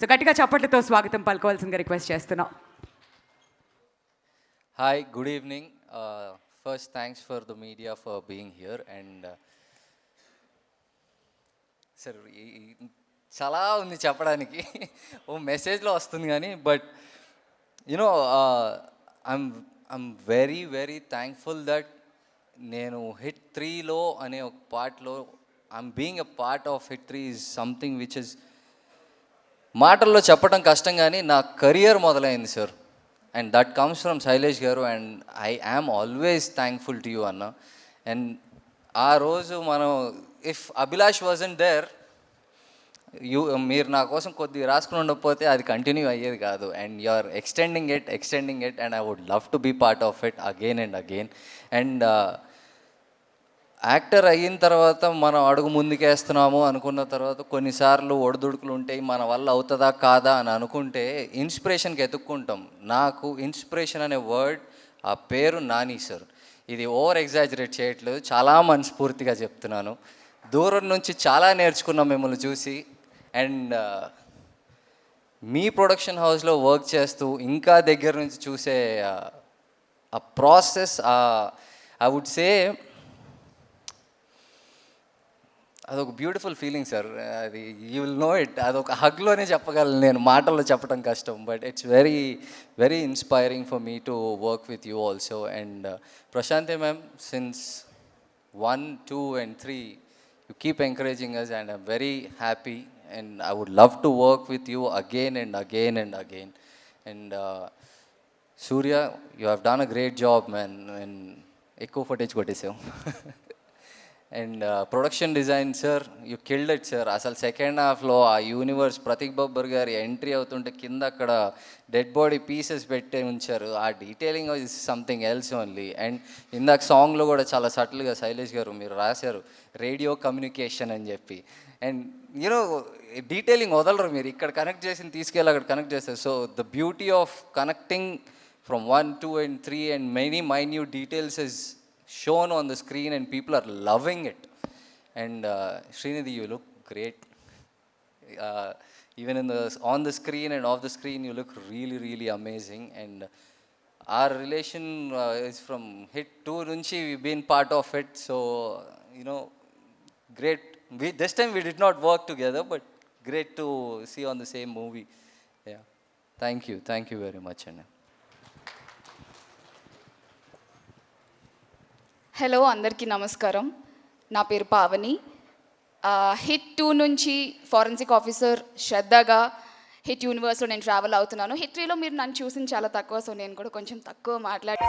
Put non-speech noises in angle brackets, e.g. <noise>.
So గట్టిగా చప్పట్లతో స్వాగతం పలుకోవాల్సిందిగా రిక్వెస్ట్ చేస్తున్నాం. Hi good evening first thanks for the media for being here and sir చాలా ఉంది చెప్పడానికి. <laughs> ఓ మెసేజ్లో వస్తుంది కానీ but you know I'm I'm very very thankful that నేను హిట్ త్రీలో అనే ఒక పార్ట్లో I'm being a part of hit three is something which is మాటల్లో చెప్పడం కష్టం కానీ నా కెరియర్ మొదలైంది sir. And that comes from Shailesh garu and I am always thankful to you అన్న. అండ్ ఆ రోజు మనం if Abhilash wasn't there you మీరు నా కోసం కొద్దిగా రాసుకుని ఉండకపోతే అది కంటిన్యూ అయ్యేది కాదు. And you are extending it extending it and I would love to be part of it again and again. And actor అయిన తర్వాత మనం అడుగు ముందుకేస్తున్నాము అనుకున్న తర్వాత కొన్నిసార్లు ఒడిదుడుకులు ఉంటాయి మన వల్ల అవుతుందా కాదా అని అనుకుంటే ఇన్స్పిరేషన్కి ఎతుక్కుంటాం. నాకు ఇన్స్పిరేషన్ అనే వర్డ్ ఆ పేరు నాని సార్. ఇది ఓవర్ ఎగ్జాజరేట్ చేయట్లేదు చాలా మనస్ఫూర్తిగా చెప్తున్నాను. దూరం నుంచి చాలా నేర్చుకున్నాం మిమ్మల్ని చూసి. అండ్ మీ ప్రొడక్షన్ హౌస్లో వర్క్ చేస్తూ ఇంకా దగ్గర నుంచి చూసే ఆ- ఆ ప్రాసెస్ ఐ వుడ్ సే అదొక బ్యూటిఫుల్ ఫీలింగ్ సార్ అది యూ విల్ నో ఇట్ అదొక హగ్లోనే చెప్పగలను నేను మాటల్లో చెప్పడం కష్టం but it's very very inspiring for me to work with you also and Prashanti ma'am since one two and three you keep encouraging us and I'm very happy and I would love to work with you again and again and again and Surya you have done a great job man and ఎక్కువ footage కొట్టేసాం and production design sir you killed it sir అసలు second హాఫ్లో ఆ universe Prateek Babbar గారి entry అవుతుంటే కింద అక్కడ dead body pieces పెట్టి ఉంచారు. ఆ detailing is something else only and ఇందాక సాంగ్లో కూడా చాలా సటిల్గా శైలేష్ గారు మీరు రాశారు రేడియో కమ్యూనికేషన్ అని చెప్పి. అండ్ యూనో డీటెయిలింగ్ వదలరు మీరు. ఇక్కడ కనెక్ట్ చేసి తీసుకెళ్ళి అక్కడ కనెక్ట్ చేస్తారు. So the beauty of connecting from one two and three and many minute details is shown on the screen and people are loving it. And uh, Srinidhi, you look great. Uh, even in the on the screen and off the screen, you look really, really amazing. And our relation uh, is from hit to Nunchi. We've been part of it, so you know, great. We this time we did not work together, but great to see on the same movie. Yeah, thank you, thank you very much, Anna. Hello అందరికీ నమస్కారం. నా పేరు Pavani. Hit two నుంచి forensic officer శ్రద్ధగా hit యూనివర్స్లో నేను travel అవుతున్నాను. Hit త్రీలో మీరు నన్ను చూసింది చాలా తక్కువ సో నేను కూడా కొంచెం తక్కువ మాట్లాడి